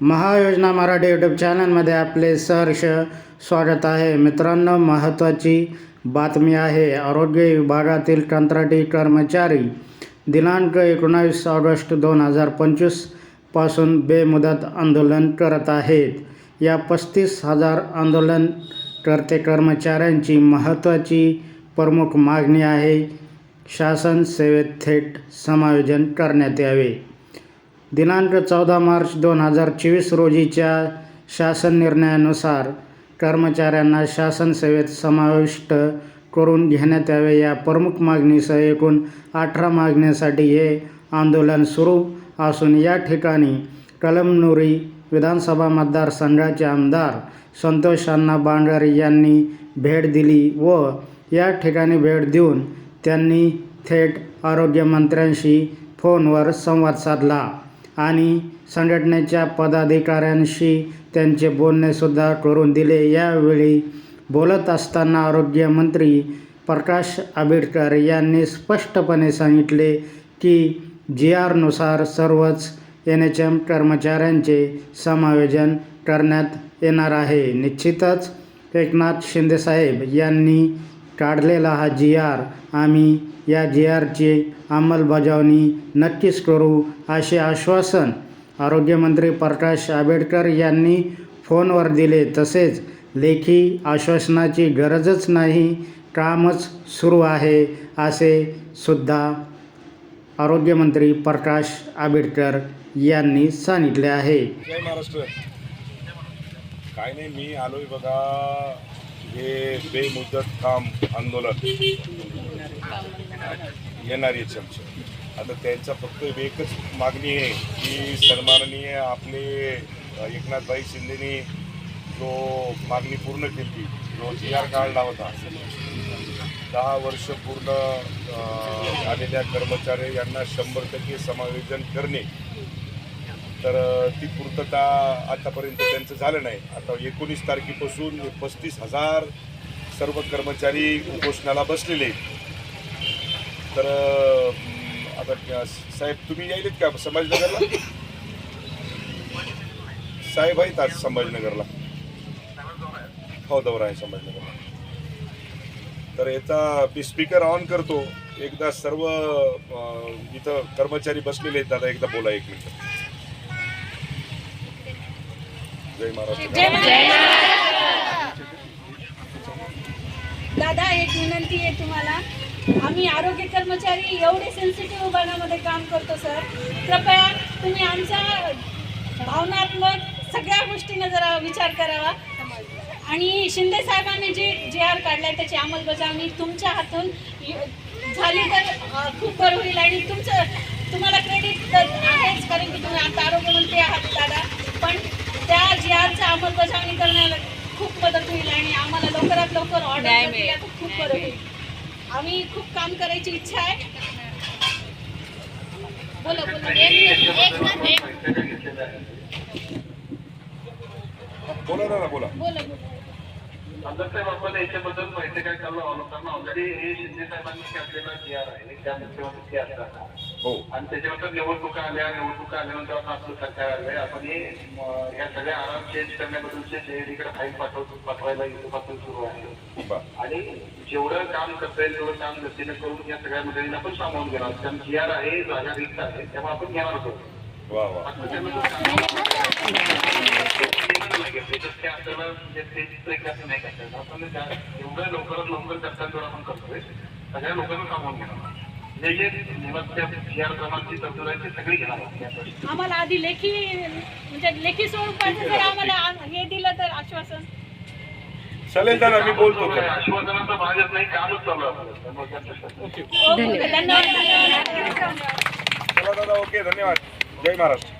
महायोजना Marathi YouTube चॅनलमध्ये आपले सहर्ष स्वागत आहे. मित्रांनो महत्त्वाची बातमी आहे. आरोग्य विभागातील कंत्राटी कर्मचारी दिनांक एकोणावीस ऑगस्ट दोन हजार पंचवीसपासून बेमुदत आंदोलन करत आहेत. या पस्तीस हजार आंदोलनकर्ते कर्मचाऱ्यांची महत्त्वाची प्रमुख मागणी आहे. शासन सेवेत थेट समायोजन करण्यात यावे. दिनांक चौदा मार्च दोन हजार चोवीस रोजीच्या शासन निर्णयानुसार कर्मचाऱ्यांना शासन सेवेत समाविष्ट करून घेण्यात यावे या प्रमुख मागणीसह एकूण अठरा मागण्यांसाठी हे आंदोलन सुरू असून या ठिकाणी कलमनुरी विधानसभा मतदारसंघाचे आमदार संतोष अण्णा बांगर यांनी भेट दिली व या ठिकाणी भेट देऊन त्यांनी थेट आरोग्यमंत्र्यांशी फोनवर संवाद साधला. आणि संघटनेच्या पदाधिकाऱ्यांशी त्यांचे बोलणेसुद्धा करून दिले. यावेळी बोलत असताना आरोग्यमंत्री प्रकाश आंबेडकर यांनी स्पष्टपणे सांगितले की जी आरनुसार सर्वच एन एच एम कर्मचाऱ्यांचे समायोजन करण्यात येणार आहे. निश्चितच एकनाथ शिंदेसाहेब यांनी काढलेला हा जी आर. आम्ही या जी आरची अंमलबजावणी नक्कीच करू असे आश्वासन आरोग्यमंत्री प्रकाश आंबेडकर यांनी फोनवर दिले. तसेच लेखी आश्वासनाची गरजच नाही कामच सुरू आहे असे सुद्धा आरोग्यमंत्री प्रकाश आंबेडकर यांनी सांगितले आहे. महाराष्ट्र. काय नाही मी आलोय बघा. बेमुदत काम आंदोलन येणार याची आता त्यांचा फक्त एकच मागणी आहे की सन्माननीय आपले एकनाथभाई शिंदेनी जो मागणी पूर्ण केली जो जी आर काढला होता दहा वर्ष पूर्ण झालेल्या आलेल्या कर्मचारी यांना शंभर टक्के समायोजन करणे तर ती पूर्तता आतापर्यंत त्यांचं झालं नाही. आता एकोणीस तारखेपासून पस्तीस हजार सर्व कर्मचारी उपोषणाला बसलेले आहेत. तर आता साहेब तुम्ही यायलेत का संभाजीनगरला? साहेब आहेत आज संभाजीनगरला. हो दौरा आहे संभाजीनगरला. तर याचा मी स्पीकर ऑन करतो. एकदा सर्व इथं कर्मचारी बसलेले आहेत. दादा एकदा बोला एक मिनिट. जय महाराष्ट्र दादा माहिती आहे तुम्हाला. आम्ही आरोग्य कर्मचारी एवढे सेन्सिटिव्ह विभागामध्ये काम करतो सर कृपया तुम्ही आमच्या भावनात्मक सगळ्या गोष्टीनं जरा विचार करावा. आणि शिंदे साहेबांनी जे जे आर काढलाय त्याची अंमलबजावणी तुमच्या हातून झाली तर खूप बरं होईल. आणि तुमचं तुम्हाला क्रेडिट तर आहेच कारण की तुम्ही आता आरोग्यमंत्री आहात दादा. पण त्या जी आरचं अंमलबजावणी करण्याला मदत होईल आणि आम्हाला लवकरात लवकर ऑर्डर खूप बरं होईल आम्ही खूप काम करायची इच्छा आहे. बोला बोला. एक मिनिट, एक मिनिट. बोला ना ना बोला. बोला बोला. साहेब आपण याच्याबद्दल माहिती काय चाललं लोकांना ऑलरेडी हे शिंदे साहेबांनी काढलेला जी आर आहे त्या मुख्यमंत्री असताना हो. आणि त्याच्यानंतर निवडणुका आल्या निवडणुका आल्यानंतर आता आपलं सरकार आलंय. आपण हे या सगळ्या आराम चेंज करण्याबद्दलचे जे फाईल पाठवतो पाठवायला इथपासून सुरू आहे. आणि जेवढं काम करता येईल तेवढं काम गतीनं करून या सगळ्या मंडळींना पण सामावून घेणार. कारण जी आर आहे जागा रिक्त आहे तेव्हा आपण घेणार होतो वा वा. जेवढं लवकरात लवकर तेवढं आपण करतोय सगळ्या लोकांना सामावून घेणार जे जे क्रमांकची तरतूद आहे ती सगळी घेणार. आम्हाला आधी लेखी म्हणजे लेखी स्वरूपाचं जर आम्हाला हे दिलं तर आश्वासन. चालेल दादा मी बोलतो. आश्वासनाचा भागच नाही कामच चालू आहे धन्यवाद. चला दादा ओके धन्यवाद. जय महाराष्ट्र